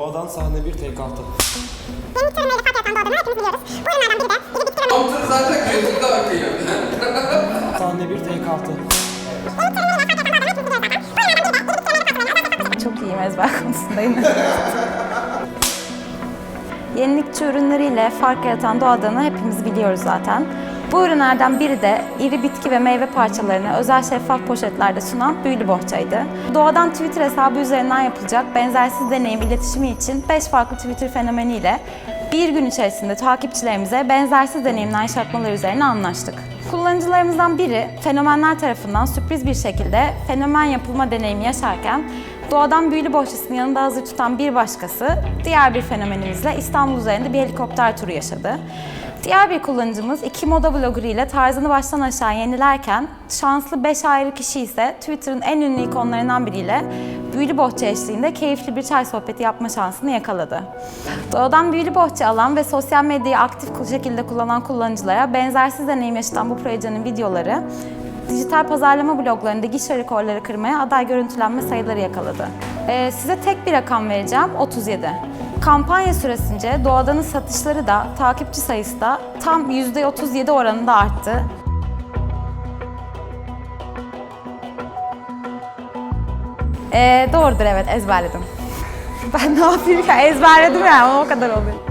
Doğadan sahne 1 tek altı. Yeni türünleri fark yaratan doğadığını hepimiz biliyoruz. Bu ürünlerden biri de iri bitki ve Komutanı zaten YouTube'da bakıyor. Sahne 1 tek altı. Çok iyiyim ezber konusundayım. Yenilikçi ürünleriyle fark yaratan doğadanı hepimiz biliyoruz zaten. Bu ürünlerden biri de iri bitki ve meyve parçalarını özel şeffaf poşetlerde sunan Büyülü Bohçaydı. Doğadan Twitter hesabı üzerinden yapılacak benzersiz deneyim iletişimi için 5 farklı Twitter fenomeniyle bir gün içerisinde takipçilerimize benzersiz deneyimler yaşatmaları üzerine anlaştık. Kullanıcılarımızdan biri fenomenler tarafından sürpriz bir şekilde fenomen yapılma deneyimi yaşarken doğadan büyülü bohçasını yanında hazır tutan bir başkası diğer bir fenomenimizle İstanbul üzerinde bir helikopter turu yaşadı. Diğer bir kullanıcımız iki moda blogger ile tarzını baştan aşağı yenilerken şanslı 5 ayrı kişi ise Twitter'ın en ünlü ikonlarından biriyle büyülü bohça eşliğinde keyifli bir çay sohbeti yapma şansını yakaladı. Doğadan büyülü bohça alan ve sosyal medyayı aktif şekilde kullanan kullanıcılara benzersiz deneyim yaşatan bu projenin videoları dijital pazarlama bloglarında gişe rekorları kırmaya aday görüntülenme sayıları yakaladı. Ee, size tek bir rakam vereceğim, 37. Kampanya süresince Doğadan'ın satışları da takipçi sayısı da tam %37 oranında arttı. Ee, doğrudur evet ezberledim. Ben ne yapayım ya ezberledim yani o kadar oluyor.